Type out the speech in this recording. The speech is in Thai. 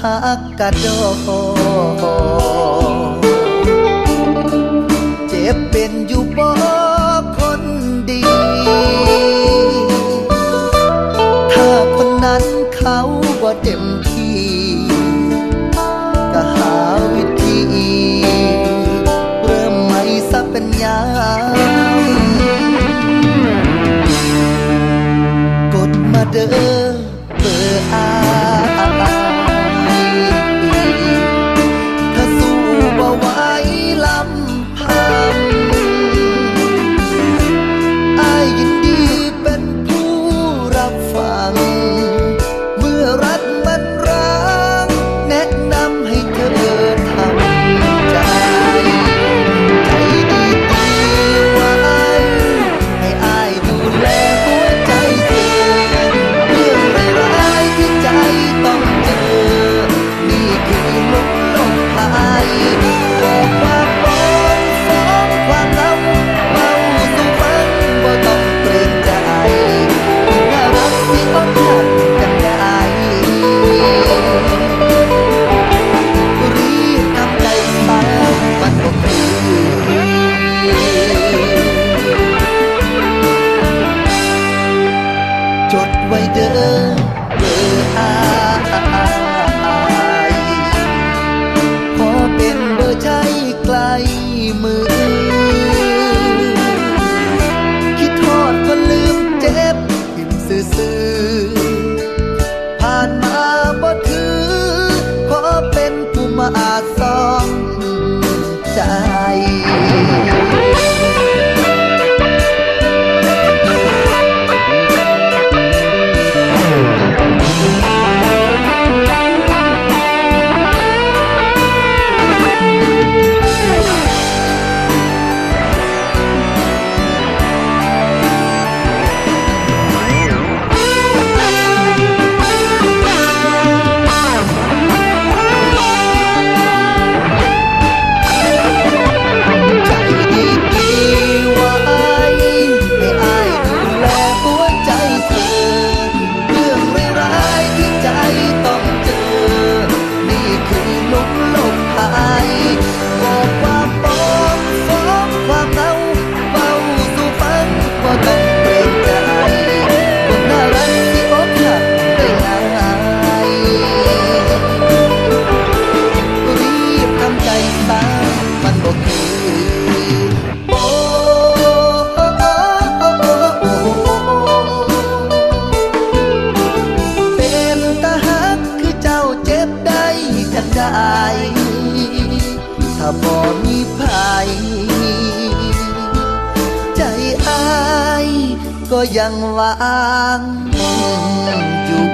ฮักกะโดเจ็บเป็นอยู่บ่คนดี ถ้าคนนั้นเขาบ่เต็ม ผ่านมาบ่ถือ ขอเป็นผู้มาอาซองใจ ถ้าบ่มีภัยใจอายก็ยังวางอยู่